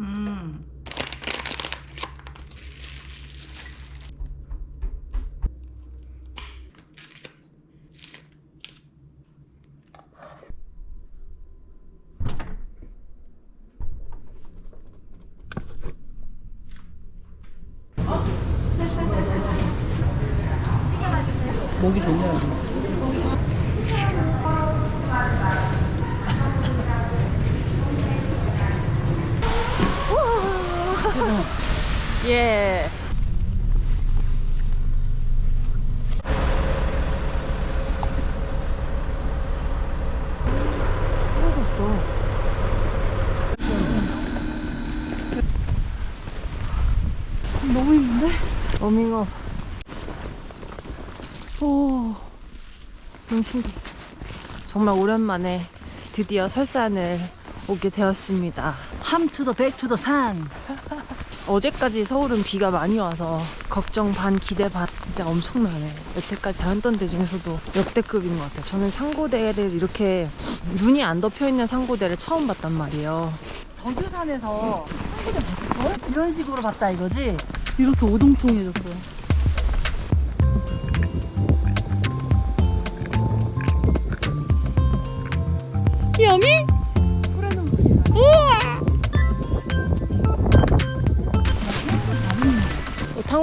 음. 목이 좋네요. 예. 너무 힘든데? 워밍업. 오, 너무 신기해. 정말 오랜만에 드디어 설산을 오게 되었습니다. 함투더 백투더 산. 어제까지 서울은 비가 많이 와서 걱정 반 기대 반 진짜 엄청나네 여태까지 다녔던 데 중에서도 역대급인 것 같아요 저는 상고대를 이렇게 눈이 안 덮여 있는 상고대를 처음 봤단 말이에요 덕유산에서 한국에 봤어? 이런 식으로 봤다 이거지? 이렇게 오동통해졌어. 여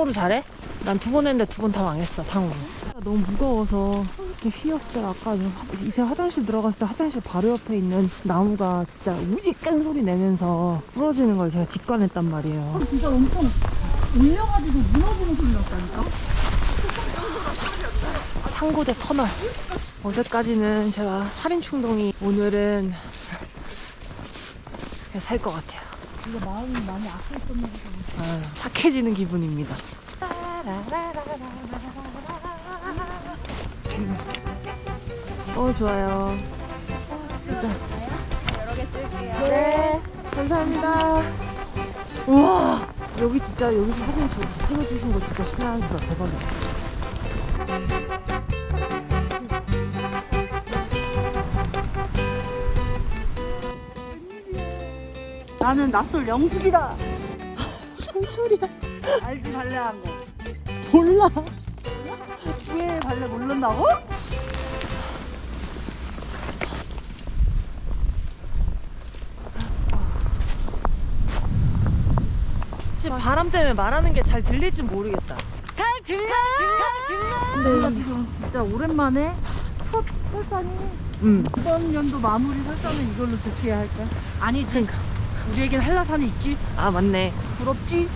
탕후루 잘해? 난 두 번 했는데 두 번 다 망했어 탕후루 너무 무거워서 이렇게 휘었어요 아까 이새 화장실 들어갔을 때 화장실 바로 옆에 있는 나무가 진짜 우직한 소리 내면서 부러지는 걸 제가 직관했단 말이에요 진짜 엄청 올려가지고 무너지는 소리 났다니까? 상고대 터널. 어제까지는 제가 살인 충동이 오늘은 살 것 같아요. 이거 마음이 많이 아팠었나 보다. 아, 착해지는 기분입니다. 어 좋아요. 여러 개 쓸게요. 네, 감사합니다. 우와, 여기 진짜 여기서 사진 저 찍어주신 거 진짜 신나한다 대박이야. 나는 낯설 영숙이다. 무슨 소리야? 알지 발레 한 거. 몰라. 왜 발레 모른다고? 지금 바람 때문에 말하는 게 잘 들릴지 모르겠다. 잘 들려. 잘 들려. 우리가 지금 진짜 오랜만에 첫 설산이 음. 이번 연도 마무리 설산은 이걸로 좋게 할까? 아니지. 우리에겐 한라산이 있지. 아 맞네. 부럽지?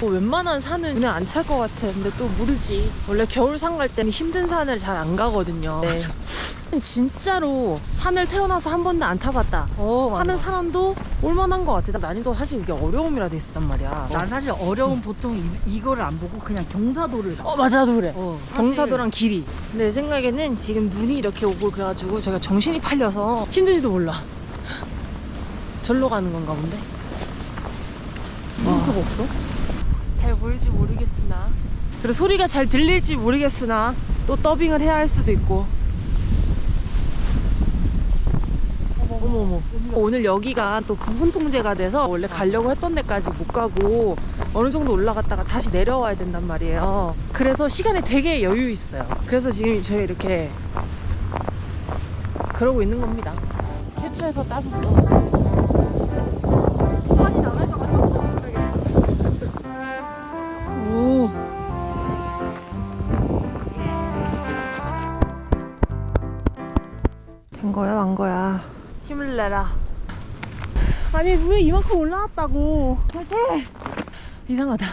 뭐 웬만한 산은 그냥 안 찰 것 같아. 근데 또 모르지. 원래 겨울 산 갈 때는 힘든 산을 잘 안 가거든요. 네. 진짜로 산을 태어나서 한 번도 안 타봤다. 어, 하는 사람도 올만한 것 같아. 난이도 사실 이게 어려움이라 돼 있었단 말이야. 난 사실 어려운 보통 이, 이거를 안 보고 그냥 경사도를 봐. 어 맞아 나도 그래. 어, 경사도랑 길이. 내 생각에는 지금 눈이 이렇게 오고 그래가지고 제가 정신이 팔려서 힘든지도 몰라. 절로 가는 건가 본데. 힌트가 없어? 잘 보일지 모르겠으나. 그리고 소리가 잘 들릴지 모르겠으나 또 더빙을 해야 할 수도 있고. 어머 어머 오늘 여기가 또 부분 통제가 돼서 원래 가려고 했던 데까지 못 가고 어느 정도 올라갔다가 다시 내려와야 된단 말이에요. 그래서 시간에 되게 여유 있어요. 그래서 지금 저희 이렇게 그러고 있는 겁니다. 캡처해서 따졌어 거야 만 거야? 힘을 내라. 아니 왜 이만큼 올라왔다고? 할게 이상하다.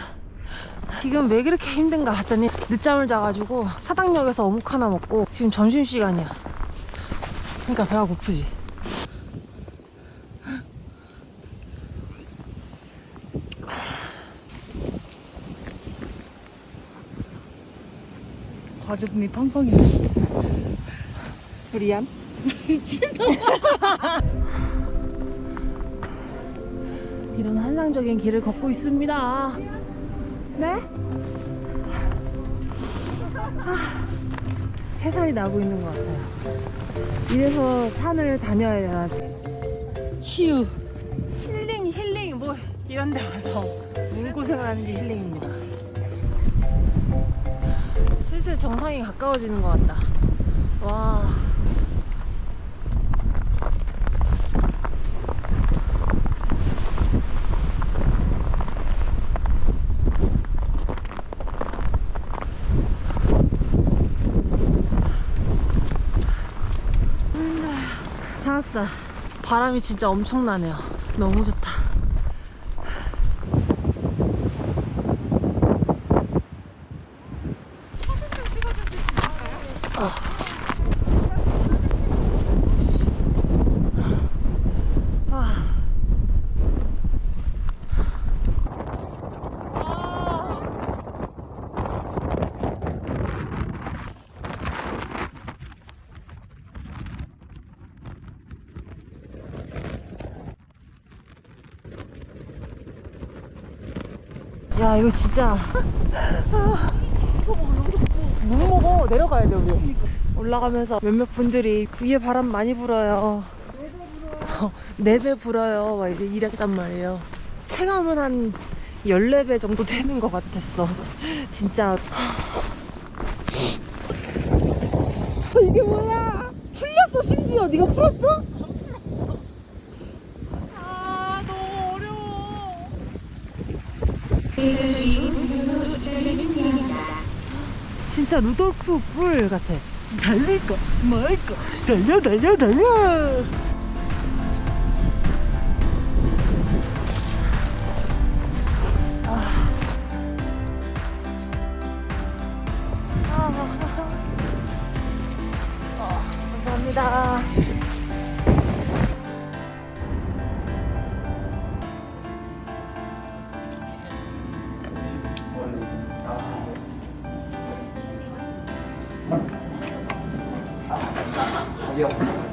지금 왜 그렇게 힘든가 했더니 늦잠을 자가지고 사당역에서 어묵 하나 먹고 지금 점심시간이야. 그러니까 배가 고프지. 과즙이 팡팡이네. 미안 이런 환상적인 길을 걷고 있습니다 네? 아, 세 살이 나고 있는 것 같아요 이래서 산을 다녀야 치유 힐링 힐링 이런 데 와서 눈 고생을 하는 게 힐링입니다. 슬슬 정상이 가까워지는 것 같다. 와. 다 왔어. 바람이 진짜 엄청나네요. 너무 좋다. 야 이거 진짜. 못 먹어? 내려가야 돼 우리. 올라가면서 몇몇 분들이 위에 바람 많이 불어요. 네 배 불어요. 막 이제 이랬단 말이에요. 체감은 한 14배 정도 되는 것 같았어. 진짜. 이게 뭐야? 풀렸어 심지어. 네가 풀었어? 아 너무 어려워 진짜 루돌프 뿔 같아. 달릴까 말까. 달려 달려 달려. 아. 아, 감사합니다. 저기요.